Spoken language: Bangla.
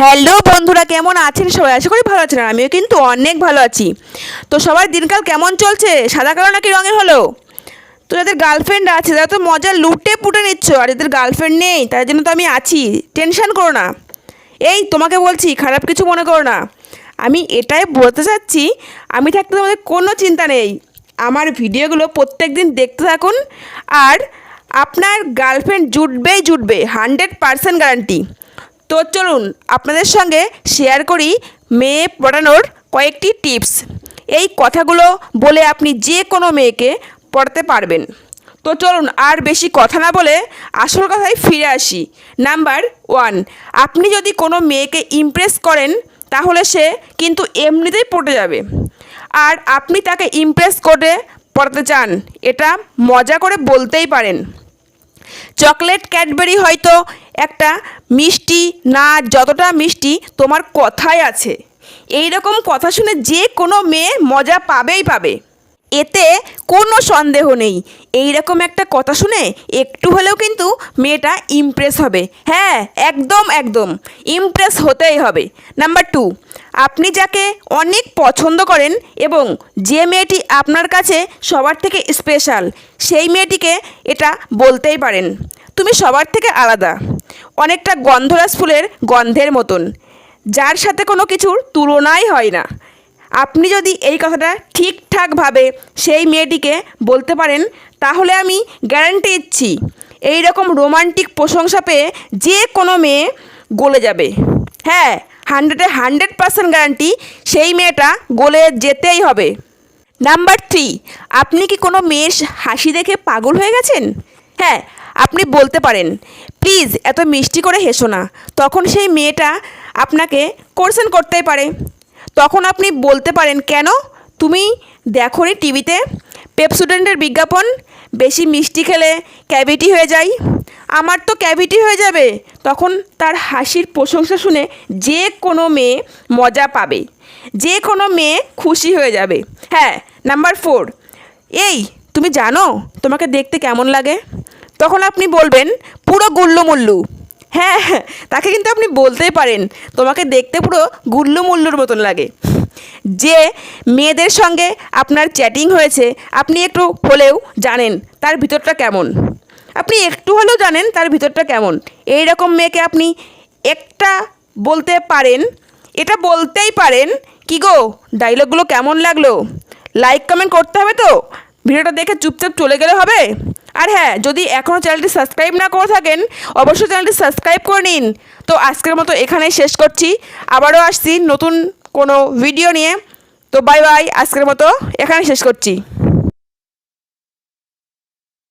হ্যালো বন্ধুরা, কেমন আছেন? সবাই আশা করি ভালো আছেন আমিও কিন্তু অনেক ভালো আছি। তো সবার দিনকাল কেমন চলছে? সাদা কালো নাকি রঙের হলো? তো যাদের গার্লফ্রেন্ড আছে, তারা তো মজা লুটে পুটে নিচ্ছ, আর যাদের গার্লফ্রেন্ড নেই তার জন্য তো আমি আছি। টেনশন করো না। এই, তোমাকে বলছি, খারাপ কিছু মনে করো না। আমি এটাই বলতে চাচ্ছি, আমি থাকতে তোমাদের কোনো চিন্তা নেই। আমার ভিডিওগুলো প্রত্যেক দিন দেখতে থাকুন, আর আপনার গার্লফ্রেন্ড জুটবেই জুটবে হান্ড্রেড পারসেন্ট গ্যারান্টি তো চলুন আপনাদের সঙ্গে শেয়ার করি মেয়ে পড়ানোর কয়েকটি টিপস এই কথাগুলো বলে আপনি যে কোনো মেয়েকে পড়াতে পারবেন। তো চলুন আর বেশি কথা না বলে আসল কথায় ফিরে আসি। নাম্বার ওয়ান আপনি যদি কোনো মেয়েকে ইমপ্রেস করেন, তাহলে সে কিন্তু এমনিতেই পটে যাবে। আর আপনি তাকে ইমপ্রেস করে পড়াতে চান, এটা মজা করে বলতেই পারেন। চকলেট ক্যাডবেরি হয়তো একটা মিষ্টি, না যতটা মিষ্টি, তোমার কথায় আছে। এই রকম কথা শুনে যে কোনো মেয়ে মজা পাবেই পাবে। এতে কোনো সন্দেহ নেই। এই রকম একটা কথা শুনে একটু হলেও কিন্তু মেয়েটা ইমপ্রেস হবে। হ্যাঁ একদম একদম। ইমপ্রেস হতেই হবে। নাম্বার টু আপনি যাকে অনেক পছন্দ করেন এবং যে মেয়েটি আপনার কাছে সবার থেকে স্পেশাল সেই মেয়েটিকে এটা বলতেই পারেন। তুমি সবার থেকে আলাদা। অনেকটা গন্ধরাজ ফুলের গন্ধের মতন। যার সাথে কোনো কিছুর তুলনাই হয় না। আপনি যদি এই কথাটা ঠিকঠাকভাবে সেই মেয়েটিকে বলতে পারেন, তাহলে আমি গ্যারান্টি দিচ্ছি এই রকম রোমান্টিক প্রশংসা পেয়ে যে কোনো মেয়ে গলে যাবে। হ্যাঁ হান্ড্রেডে হান্ড্রেড পার্সেন্ট গ্যারান্টি সেই মেয়েটা গোলে যেতেই হবে। নাম্বার থ্রি, আপনি কি কোনো মেয়ের হাসি দেখে পাগল হয়ে গেছেন? হ্যাঁ আপনি বলতে পারেন। প্লিজ, এত মিষ্টি করে হেসো না। তখন সেই মেয়েটা আপনাকে কোর্সেন করতেই পারে। তখন আপনি বলতে পারেন, কেন? তুমি দেখোনি টিভিতে? পেপসুডেন্টের বিজ্ঞাপন? বেশি মিষ্টি খেলে ক্যাভিটি হয়ে যায় আমার তো ক্যাভিটি হয়ে যাবে। তখন তার হাসির প্রশংসা শুনে যে কোনো মেয়ে মজা পাবে। যে কোনো মেয়ে খুশি হয়ে যাবে। হ্যাঁ নাম্বার ফোর এই, তুমি জানো তোমাকে দেখতে কেমন লাগে? তখন আপনি বলবেন, পুরো গুল্লু মুল্লু হ্যাঁ তাকে কিন্তু আপনি বলতেই পারেন। তোমাকে দেখতে পুরো গুল্লু মুল্লুর মতন লাগে। যে মেয়েদের সঙ্গে আপনার চ্যাটিং হয়েছে, আপনি একটু হলেও জানেন তার ভিতরটা কেমন। আপনি একটু হলেও জানেন তার ভিতরটা কেমন। এই রকম মেয়েকে আপনি একটা বলতে পারেন, এটা বলতেই পারেন, কি গো ডায়লগগুলো কেমন লাগল? লাইক কমেন্ট করতে হবে তো? ভিডিওটা দেখে চুপচাপ চলে গেলে হবে? আর হ্যাঁ যদি এখনও চ্যানেলটি সাবস্ক্রাইব না করে থাকেন, অবশ্যই চ্যানেলটি সাবস্ক্রাইব করে নিন। তো আজকের মতো এখানেই শেষ করছি। আবারও আসছি নতুন কোনো ভিডিও নিয়ে। তো বাই বাই আজকের মতো এখানে শেষ করছি।